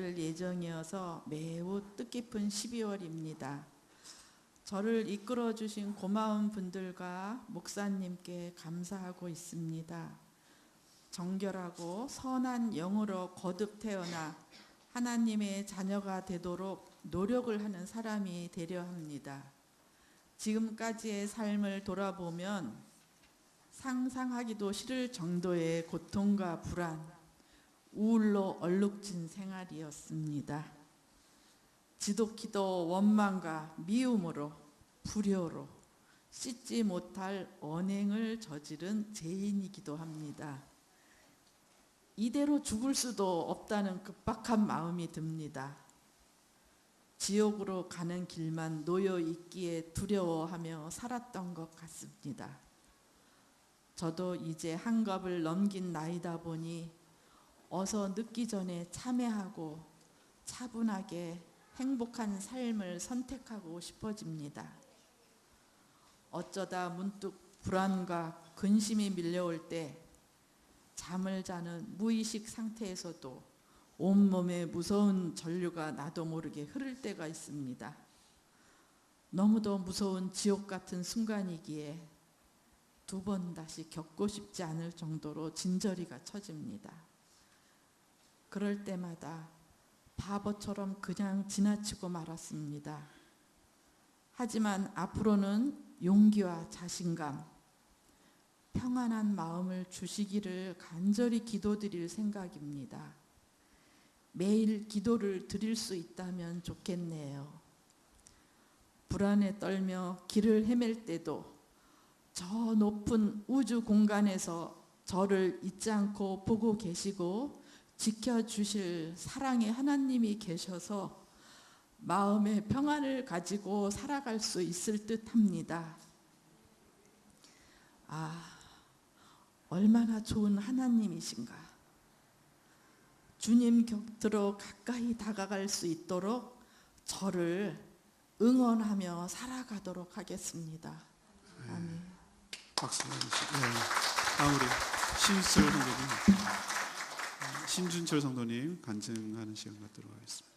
예정이어서 매우 뜻깊은 12월입니다. 저를 이끌어 주신 고마운 분들과 목사님께 감사하고 있습니다. 정결하고 선한 영으로 거듭 태어나 하나님의 자녀가 되도록 노력을 하는 사람이 되려 합니다. 지금까지의 삶을 돌아보면 상상하기도 싫을 정도의 고통과 불안, 우울로 얼룩진 생활이었습니다. 지독히도 원망과 미움으로 불효로 씻지 못할 언행을 저지른 죄인이기도 합니다. 이대로 죽을 수도 없다는 급박한 마음이 듭니다. 지옥으로 가는 길만 놓여 있기에 두려워하며 살았던 것 같습니다. 저도 이제 한갑을 넘긴 나이다 보니 어서 늦기 전에 참회하고 차분하게 행복한 삶을 선택하고 싶어집니다. 어쩌다 문득 불안과 근심이 밀려올 때 잠을 자는 무의식 상태에서도 온몸에 무서운 전류가 나도 모르게 흐를 때가 있습니다. 너무도 무서운 지옥 같은 순간이기에 두 번 다시 겪고 싶지 않을 정도로 진저리가 쳐집니다. 그럴 때마다 바보처럼 그냥 지나치고 말았습니다. 하지만 앞으로는 용기와 자신감, 평안한 마음을 주시기를 간절히 기도드릴 생각입니다. 매일 기도를 드릴 수 있다면 좋겠네요. 불안에 떨며 길을 헤맬 때도 저 높은 우주 공간에서 저를 잊지 않고 보고 계시고 지켜주실 사랑의 하나님이 계셔서 마음의 평안을 가지고 살아갈 수 있을 듯 합니다. 아, 얼마나 좋은 하나님이신가. 주님 곁으로 가까이 다가갈 수 있도록 저를 응원하며 살아가도록 하겠습니다. 아멘. 박수 주시고 네. 성도님 어, 신준철 성도님 간증하는 시간 갖도록 하겠습니다.